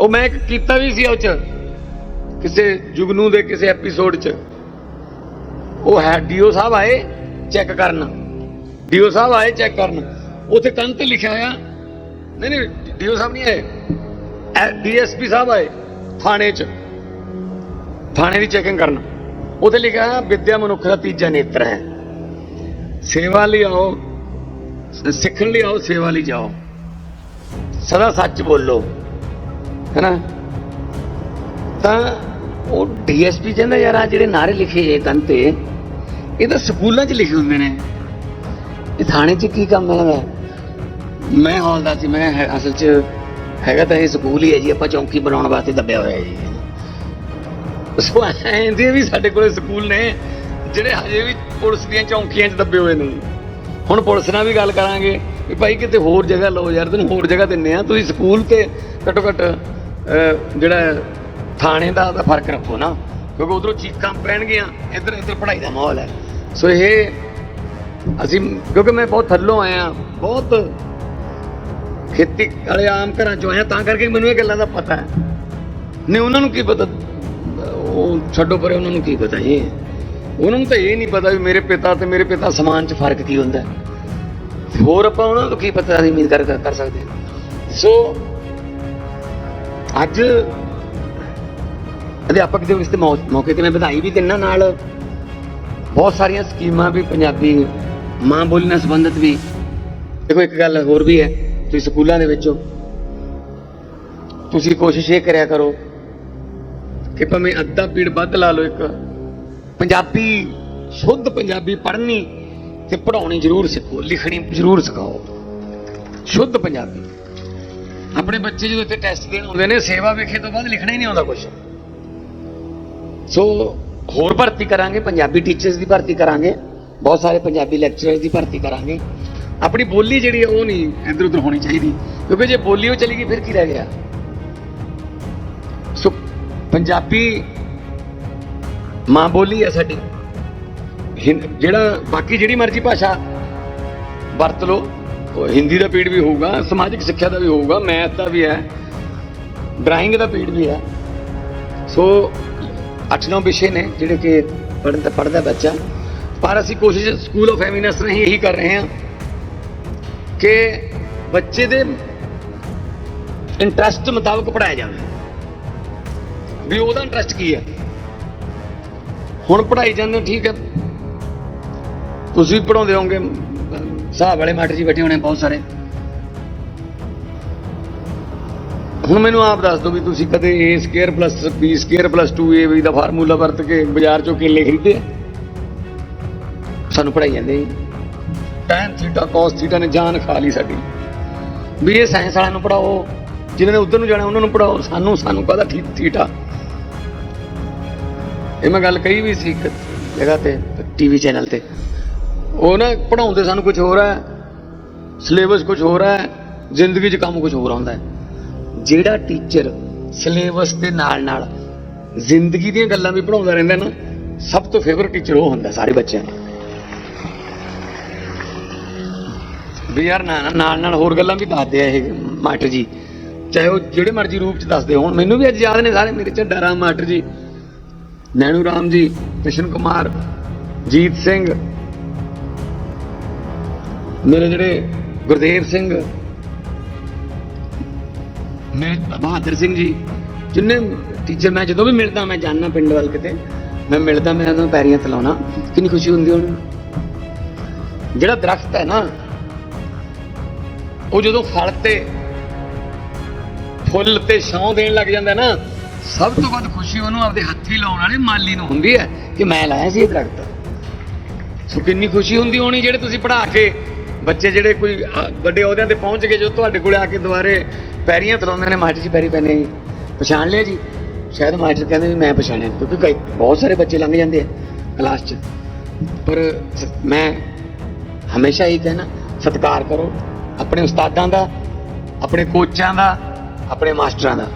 ਉਹ ਮੈਂ ਇੱਕ ਕੀਤਾ ਵੀ ਸੀ ਉਹ ਚ, ਕਿਸੇ ਜੁਗਨੂ ਦੇ ਕਿਸੇ ਐਪੀਸੋਡ ਚ। ਉਹ ਹੈ ਡੀਓ ਸਾਹਿਬ ਆਏ ਚੈੱਕ ਕਰਨ। ਡੀਓ ਸਾਹਿਬ ਆਏ ਚੈੱਕ ਕਰਨ। ਉੱਥੇ ਕੰਨ ਤੇ ਲਿਖਿਆ ਹੋਇਆ। ਨਹੀਂ ਨਹੀਂ, ਡੀਓ ਸਾਹਿਬ ਨਹੀਂ ਆਏ। ਡੀਐਸਪੀ ਸਾਹਿਬ ਆਏ ਥਾਣੇ ਚ। ਥਾਣੇ ਦੀ ਚੈਕਿੰਗ ਕਰਨ। ਉੱਥੇ ਲਿਖਿਆ ਹੈ ਵਿਦਿਆ ਮਨੁੱਖ ਦਾ ਤੀਜਾ ਨੇਤਰ ਹੈ। ਸੇਵਾ ਲਈ ਆਓ, ਸਿੱਖਣ ਲਈ ਆਓ, ਸੇਵਾ ਲਈ ਜਾਓ। ਸਦਾ ਸੱਚ ਬੋਲੋ। ਹੈਨਾ ਤਾਂ ਉਹ ਡੀਐਸਪੀ ਕਹਿੰਦਾ, ਯਾਰ ਆ ਜਿਹੜੇ ਨਾਰੇ ਲਿਖੇ ਜੇ ਕੰਨ ਤੇ, ਇਹ ਤਾਂ ਸਕੂਲਾਂ 'ਚ ਲਿਖੇ ਹੁੰਦੇ ਨੇ। ਇਹ ਥਾਣੇ 'ਚ ਕੀ ਕੰਮ ਹੈ? ਮੈਂ ਹੌਲਦਾਰ ਸੀ, ਮੈਂ ਅਸਲ 'ਚ ਹੈਗਾ ਤਾਂ ਇਹ ਸਕੂਲ ਹੀ ਹੈ ਜੀ, ਆਪਾਂ ਚੌਂਕੀ ਬਣਾਉਣ ਵਾਸਤੇ ਦੱਬਿਆ ਹੋਇਆ ਹੈ ਜੀ। ਸੋ ਐਂਦੇ ਵੀ ਸਾਡੇ ਕੋਲੇ ਸਕੂਲ ਨੇ, ਜਿਹੜੇ ਹਜੇ ਵੀ ਪੁਲਿਸ ਦੀਆਂ ਚੌਂਕੀਆਂ 'ਚ ਦੱਬੇ ਹੋਏ ਨੇ। ਹੁਣ ਪੁਲਿਸ ਨਾਲ ਵੀ ਗੱਲ ਕਰਾਂਗੇ ਵੀ ਭਾਈ ਕਿਤੇ ਹੋਰ ਜਗ੍ਹਾ ਲਓ ਯਾਰ, ਤੈਨੂੰ ਹੋਰ ਜਗ੍ਹਾ ਦਿੰਨੇ ਆ, ਤੁਸੀਂ ਸਕੂਲ ਤੇ ਘੱਟੋ ਘੱਟ ਜਿਹੜਾ ਥਾਣੇ ਦਾ ਤਾਂ ਫ਼ਰਕ ਰੱਖੋ ਨਾ, ਕਿਉਂਕਿ ਉਧਰੋਂ ਚੀਕਾਂ ਪੈਣਗੀਆਂ, ਇੱਧਰ ਇੱਧਰ ਪੜ੍ਹਾਈ ਦਾ ਮਾਹੌਲ ਹੈ। ਸੋ ਇਹ ਅਸੀਂ ਕਿਉਂਕਿ ਮੈਂ ਬਹੁਤ ਥੱਲੋਂ ਆਇਆ, ਬਹੁਤ ਖੇਤੀ ਵਾਲੇ ਆਮ ਘਰਾਂ ਚੋਂ ਆਇਆ, ਤਾਂ ਕਰਕੇ ਮੈਨੂੰ ਇਹ ਗੱਲਾਂ ਦਾ ਪਤਾ ਹੈ। ਨਹੀਂ ਉਹਨਾਂ ਨੂੰ ਕੀ ਪਤਾ? ਉਹ ਛੱਡੋ ਪਰੇ, ਉਹਨਾਂ ਨੂੰ ਕੀ ਪਤਾ ਇਹ? ਉਹਨਾਂ ਨੂੰ ਤਾਂ ਇਹ ਨਹੀਂ ਪਤਾ ਵੀ ਮੇਰੇ ਪਿਤਾ ਤੇ ਮੇਰੇ ਪਿਤਾ ਸਮਾਨ 'ਚ ਫ਼ਰਕ ਕੀ ਹੁੰਦਾ। ਹੋਰ ਆਪਾਂ ਉਹਨਾਂ ਨੂੰ ਕੀ ਪਤਾ ਦੀ ਉਮੀਦ ਕਰ ਕਰ ਸਕਦੇ ਸੋ ਅੱਜ ਅਧਿਆਪਕ ਦਿਵਸ ਦੇ ਮੌ- ਮੌਕੇ ਤੇ ਮੈਂ ਵਧਾਈ ਵੀ ਦਿੰਨਾ ਨਾਲ। ਬਹੁਤ ਸਾਰੀਆਂ ਸਕੀਮਾਂ ਵੀ ਪੰਜਾਬੀ ਮਾਂ ਬੋਲੀ ਨਾਲ ਸੰਬੰਧਿਤ ਵੀ। ਦੇਖੋ, ਇੱਕ ਗੱਲ ਹੋਰ ਵੀ ਹੈ, ਤੁਸੀਂ ਸਕੂਲਾਂ ਦੇ ਵਿੱਚੋਂ ਤੁਸੀਂ ਕੋਸ਼ਿਸ਼ ਇਹ ਕਰਿਆ ਕਰੋ ਕਿ ਭਾਵੇਂ ਅੱਧਾ ਪੀੜ ਵੱਧ ਲਾ ਲਓ ਇੱਕ। ਪੰਜਾਬੀ, ਸ਼ੁੱਧ ਪੰਜਾਬੀ ਪੜ੍ਹਨੀ ਤੇ ਪੜ੍ਹਾਉਣੀ ਜ਼ਰੂਰ ਸਿੱਖੋ, ਲਿਖਣੀ ਜ਼ਰੂਰ ਸਿਖਾਓ। ਸ਼ੁੱਧ ਪੰਜਾਬੀ। ਆਪਣੇ ਬੱਚੇ ਜਦੋਂ ਇੱਥੇ ਟੈਸਟ ਦੇਣ ਆਉਂਦੇ ਨੇ, ਸੇਵਾ ਵੇਖੇ ਤੋਂ ਬਾਅਦ ਲਿਖਣਾ ਹੀ ਨਹੀਂ ਆਉਂਦਾ ਕੁਝ ਸੋ ਹੋਰ ਭਰਤੀ ਕਰਾਂਗੇ, ਪੰਜਾਬੀ ਟੀਚਰਸ ਦੀ ਭਰਤੀ ਕਰਾਂਗੇ, ਬਹੁਤ ਸਾਰੇ ਪੰਜਾਬੀ ਲੈਕਚਰਰਸ ਦੀ ਭਰਤੀ ਕਰਾਂਗੇ। ਆਪਣੀ ਬੋਲੀ ਜਿਹੜੀ ਹੈ ਉਹ ਨਹੀਂ ਇੱਧਰ ਉੱਧਰ ਹੋਣੀ ਚਾਹੀਦੀ, ਕਿਉਂਕਿ ਜੇ ਬੋਲੀ ਉਹ ਚਲੀ ਗਈ, ਫਿਰ ਕੀ ਰਹਿ ਗਿਆ? ਸੋ ਪੰਜਾਬੀ ਮਾਂ ਬੋਲੀ ਹੈ ਸਾਡੀ। ਹਿੰ- ਜਿਹੜਾ ਬਾਕੀ ਜਿਹੜੀ ਮਰਜ਼ੀ ਭਾਸ਼ਾ ਵਰਤ ਲਓ। ਹਿੰਦੀ ਦਾ ਪੀੜ ਵੀ ਹੋਊਗਾ, ਸਮਾਜਿਕ ਸਿੱਖਿਆ ਦਾ ਵੀ ਹੋਊਗਾ, ਮੈਥ ਦਾ ਵੀ ਹੈ, ਡਰਾਇੰਗ ਦਾ ਪੀੜ ਵੀ ਹੈ। ਸੋ 8-9 ਵਿਸ਼ੇ ਨੇ ਜਿਹੜੇ ਕਿ ਪੜ੍ਹਨ ਤਾਂ ਪੜ੍ਹਦਾ ਬੱਚਾ। ਪਰ ਅਸੀਂ ਕੋਸ਼ਿਸ਼ ਸਕੂਲ ਆਫ ਐਮਿਨੈਂਸ ਨਹੀਂ ਇਹੀ ਕਰ ਰਹੇ ਹਾਂ ਕਿ ਬੱਚੇ ਦੇ ਇੰਟਰਸਟ ਮੁਤਾਬਕ ਪੜਾਇਆ ਜਾਵੇ। ਵੀ ਉਹਦਾ ਇੰਟਰਸਟ ਕੀ ਹੈ? ਹੁਣ ਪੜਾਈ ਜਾਂਦੇ ਠੀਕ ਹੈ। ਤੁਸੀਂ ਪੜਾਉਂਦੇ ਹੋਗੇ ਹਿਸਾਬ ਵਾਲੇ ਮਾਸਟਰ ਜੀ ਬੈਠੇ ਹੋਣੇ ਬਹੁਤ ਸਾਰੇ। ਹੁਣ ਮੈਨੂੰ ਆਪ ਦੱਸ ਦਿਓ ਵੀ ਤੁਸੀਂ ਕਦੇ a square plus b square plus 2ab ਦਾ ਫਾਰਮੂਲਾ ਵਰਤ ਕੇ ਬਾਜ਼ਾਰ ਚੋਂ ਕੇਲੇ ਖਰੀਦੇ? ਆ? ਸਾਨੂੰ ਪੜਾਈ ਜਾਂਦੇ ਜੀ tan ਥੀਟਾ cos ਥੀਟਾ ਨੇ ਜਾਨ ਖਾ ਲਈ ਸਾਡੀ। ਵੀ ਇਹ ਸਾਇੰਸ ਵਾਲਿਆਂ ਨੂੰ ਪੜਾਓ ਜਿਨ੍ਹਾਂ ਨੇ ਉਧਰ ਨੂੰ ਜਾਣਾ ਉਹਨਾਂ ਨੂੰ ਪੜਾਓ ਸਾਨੂੰ ਸਾਨੂੰ ਕਹਦਾ ਥੀਟਾ ਇਹ ਮੈਂ ਗੱਲ ਕਹੀ ਵੀ ਸੀ ਇੱਕ ਜਗ੍ਹਾ ਤੇ ਟੀਵੀ ਚੈਨਲ ਤੇ। ਉਹ ਨਾ ਪੜਾਉਂਦੇ ਸਾਨੂੰ ਕੁਝ ਹੋਰ ਹੈ ਸਿਲੇਬਸ ਕੁਝ ਹੋਰ ਹੈ, ਜ਼ਿੰਦਗੀ 'ਚ ਕੰਮ ਕੁਝ ਹੋਰ ਆਉਂਦਾ ਹੈ। ਜਿਹੜਾ ਟੀਚਰ ਸਿਲੇਬਸ ਦੇ ਨਾਲ ਨਾਲ ਜ਼ਿੰਦਗੀ ਦੀਆਂ ਗੱਲਾਂ ਵੀ ਪੜਾਉਂਦਾ ਰਹਿੰਦਾ ਨਾ, ਸਭ ਤੋਂ ਫੇਵਰਟ ਟੀਚਰ ਉਹ ਹੁੰਦਾ ਸਾਰੇ ਬੱਚਿਆਂ ਦਾ। ਵੀ ਯਾਰ ਨਾ ਨਾਲ ਨਾਲ ਹੋਰ ਗੱਲਾਂ ਵੀ ਦੱਸਦੇ ਆ ਇਹ ਮਾਟਰ ਜੀ। ਚਾਹੇ ਉਹ ਜਿਹੜੇ ਮਰਜ਼ੀ ਰੂਪ ਚ ਦੱਸਦੇ ਹੋਣ। ਮੈਨੂੰ ਵੀ ਅੱਜ ਯਾਦ ਨੇ ਸਾਰੇ ਮੇਰੇ ਝੰਡਾ ਰਾਮ ਮਾਟਰ ਜੀ, ਨੈਣੂ ਰਾਮ ਜੀ, ਕ੍ਰਿਸ਼ਨ ਕੁਮਾਰ, ਜੀਤ ਸਿੰਘ ਮੇਰੇ ਜਿਹੜੇ ਗੁਰਦੇਵ ਸਿੰਘ ਮੇਰੇ ਬਹਾਦਰ ਸਿੰਘ ਜੀ, ਜਿੰਨੇ ਟੀਚਰ ਮੈਂ ਜਦੋਂ ਵੀ ਮਿਲਦਾ, ਮੈਂ ਜਾਣਨਾ ਪਿੰਡ ਵੱਲ ਕਿਤੇ, ਮੈਂ ਮਿਲਦਾ, ਮੈਂ ਉਹਨਾਂ ਨੂੰ ਪੈਰੀਆਂ ਤਲਾਉਣਾ। ਕਿੰਨੀ ਖੁਸ਼ੀ ਹੁੰਦੀ ਉਹਨਾਂ ਜਿਹੜਾ ਦਰਖਤ ਹੈ ਨਾ, ਉਹ ਜਦੋਂ ਫਲ ਤੇ ਫੁੱਲ ਤੇ ਛਾਂ ਦੇਣ ਲੱਗ ਜਾਂਦਾ ਨਾ, ਸਭ ਤੋਂ ਵੱਧ ਖੁਸ਼ੀ ਉਹਨੂੰ ਆਪਦੇ ਹੱਥੀ ਲਾਉਣ ਵਾਲੇ ਮਾਲੀ ਨੂੰ ਹੁੰਦੀ ਹੈ ਕਿ ਮੈਂ ਲਾਇਆ ਸੀ ਇਹ ਦਰਖਤ। ਸੋ ਕਿੰਨੀ ਖੁਸ਼ੀ ਹੁੰਦੀ ਹੋਣੀ ਜਿਹੜੇ ਤੁਸੀਂ ਪੜ੍ਹਾ ਕੇ ਬੱਚੇ ਜਿਹੜੇ ਕੋਈ ਵੱਡੇ ਅਹੁਦਿਆਂ ਤੇ ਪਹੁੰਚ ਗਏ ਜੋ ਤੁਹਾਡੇ ਕੋਲੇ ਆ ਕੇ ਦੁਬਾਰੇ ਪੈਰੀਆਂ ਤਲਾਉਂਦੇ ਨੇ ਮਾਸਟਰ ਜੀ ਪੈਰੀ ਪੈਨੇ ਜੀ ਪਛਾਣ ਲਿਆ ਜੀ? ਸ਼ਾਇਦ ਮਾਸਟਰ ਕਹਿੰਦੇ ਵੀ ਮੈਂ ਪਛਾਣਿਆ ਕਿਉਂਕਿ ਕਈ, ਬਹੁਤ ਸਾਰੇ ਬੱਚੇ ਲੰਘ ਜਾਂਦੇ ਆ ਕਲਾਸ 'ਚ। ਪਰ ਮੈਂ ਹਮੇਸ਼ਾ ਇਹ ਕਹਿਣਾ, ਸਤਿਕਾਰ ਕਰੋ। ਆਪਣੇ ਉਸਤਾਦਾਂ ਦਾ, ਆਪਣੇ ਕੋਚਾਂ ਦਾ, ਆਪਣੇ ਮਾਸਟਰਾਂ ਦਾ।